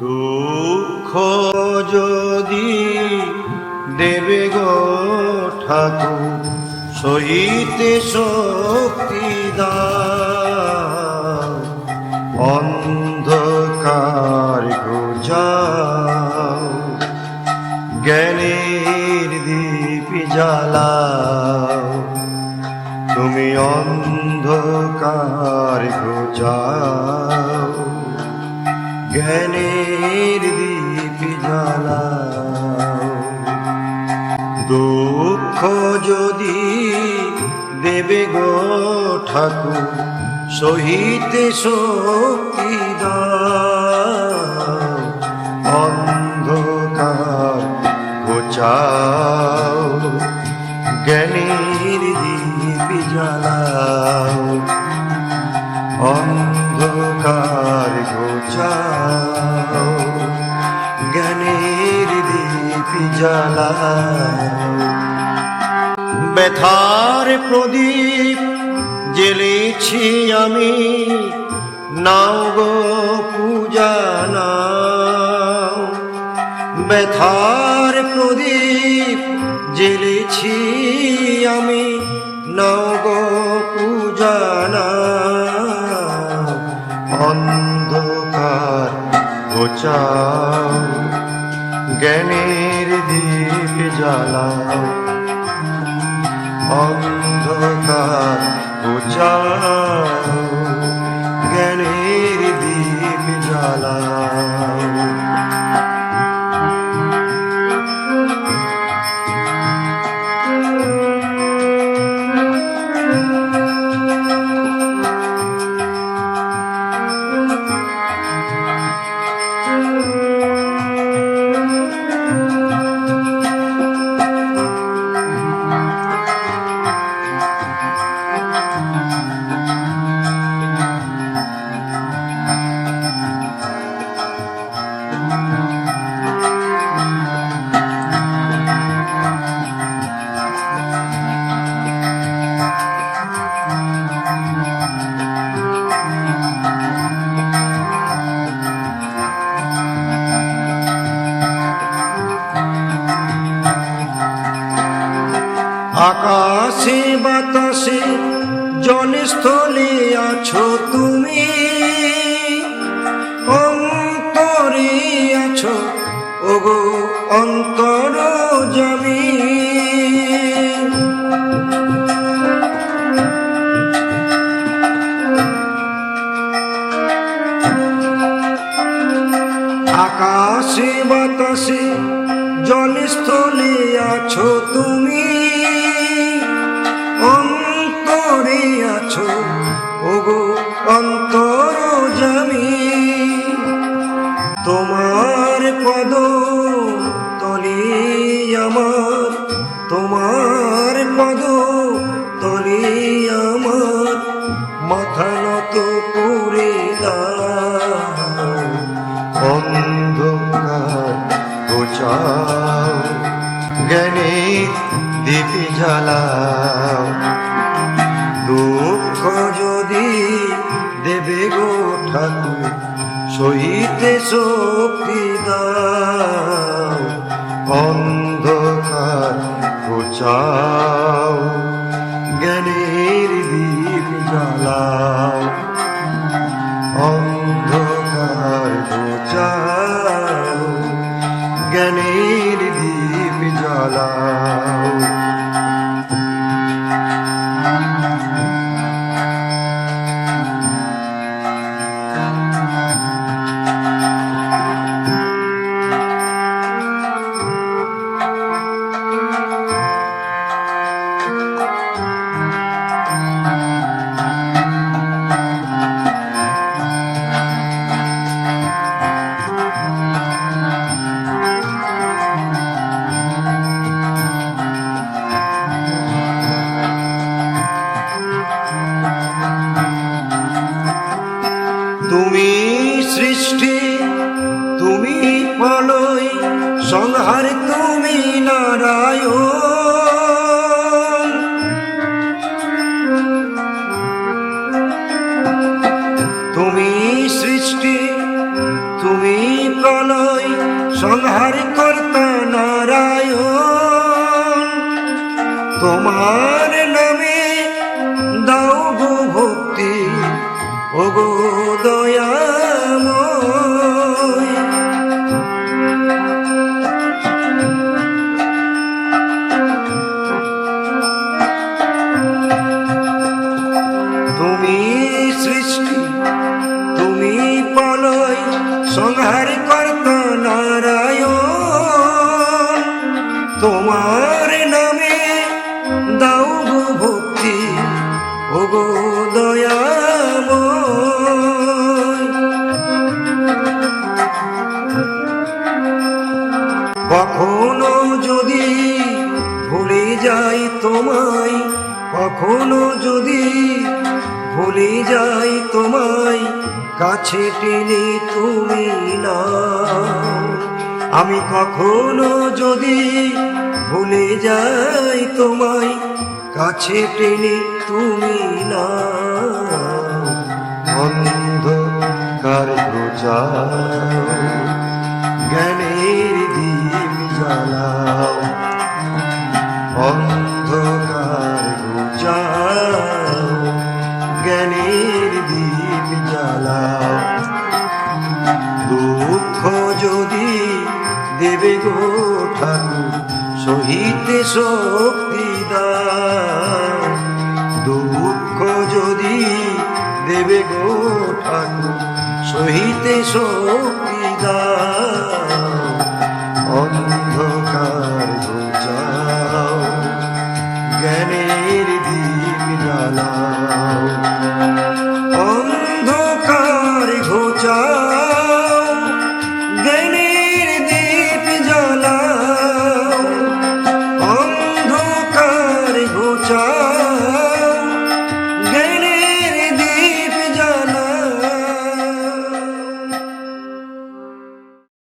দুঃখ যদি দেবে গো ঠাকুর সহিতে শক্তি অন্ধকার গোজাও দীপ জ্বালাও। তুমি অন্ধকার গোজাও। জ্ঞানের দীপ জ্বালাও দুঃখ যদি দেবে গো ঠাকুর সহিতে শক্তি অন্ধকার গোচাও জ্ঞানের দীপ জ্বালাও দীপ জ্বালাও ব্যথার প্রদীপ জেলেছি আমি, নাও গো পূজা নাও ব্যথার প্রদীপ জেলেছি আমি, নাও গো পূজা নাও অন্ধকার গোচাও জ্ঞানের দীপ জ্বালাও অন্ধকার গোচাও। জ্ঞানের দীপ জ্বালাও আকাশে বাতাসে জলে স্থলে আছো তুমি। আকাশে বাতাসে জলে স্থলে আছো তুমি। অন্তরে আছো, ওগো অন্তর জামি। তোমার পদ তলি আমার, তোমার পদ তলি আমার। মাথা নত করে দাও। গোচাও জ্ঞানে দীপ জ্বালাও দুঃখ যদি দেবে গো ঠাকুর সহিতে শক্তি দাও। অন্ধকার গোচাও জ্ঞানের দীপ জ্বালাও। জ্বালাও প্রলয় সংহার তুমি নারায়ণ। তুমি সৃষ্টি তুমি প্রাণ সংহার কর্তা সংহার কর্তা নারায়ণ। তোমার নামে দাও ভক্তি ও গো দয়াময়। কখনো যদি ভুলে যাই তোমায়, কখনো যদি ভুলে যাই তোমায় কাছে টেনে তুমি না আমি কখনো যদি ভুলে যাই তোমায়, কাছে টেনে তুমি না অন্ধকার জ্ঞানের দীপ জ্বালাও। সহিতে শক্তি দুঃখ যদি দেবে গো ঠাকুর সহিতে শক্তি দাও